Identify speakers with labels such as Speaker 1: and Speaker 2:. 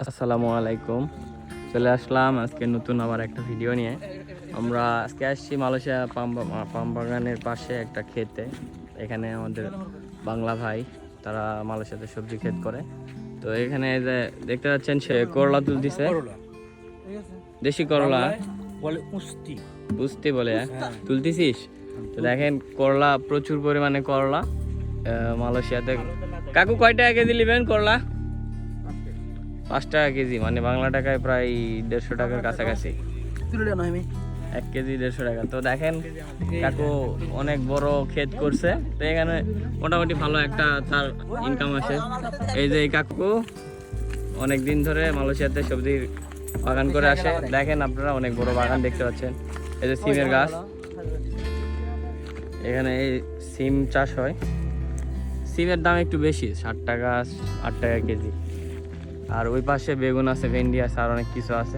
Speaker 1: আসসালামু আলাইকুম। চলে আসলাম আজকে নতুন আবার একটা ভিডিও নিয়ে। আমরা আজকে আসছি মালয়েশিয়া পাম পাম বাগানের পাশে একটা খেতে এখানে আমাদের বাংলা ভাই তারা মালয়েশিয়াতে সবজি ক্ষেত করে। তো এখানে যে দেখতে পাচ্ছেন সে করলা তুলতেছে দেশি করলা।
Speaker 2: বলে উস্তি
Speaker 1: বলে তুলতেছিস? তো দেখেন করলা প্রচুর পরিমাণে করলা মালয়েশিয়াতে। কাকু কয় টাকা কেজি নেবেন করলা? পাঁচ টাকা কেজি মানে বাংলা টাকায় প্রায় দেড়শো টাকার কাছাকাছি। এক কেজি দেড়শো টাকা। তো দেখেন কাকু অনেক বড় ক্ষেত করছে। তো এখানে মোটামুটি ভালো একটা তার ইনকাম আছে। এই যে এই কাকু অনেক দিন ধরে মালয়েশিয়াতে সবজির বাগান করে আসে। দেখেন আপনারা অনেক বড় বাগান দেখতে পাচ্ছেন। এই যে সিমের গাছ। এখানে এই সিম চাষ হয়। সিমের দাম একটু বেশি ষাট টাকা আট টাকা কেজি। আর ওই পাশে বেগুন আছে ভেন্ডি আছে আর অনেক কিছু আছে।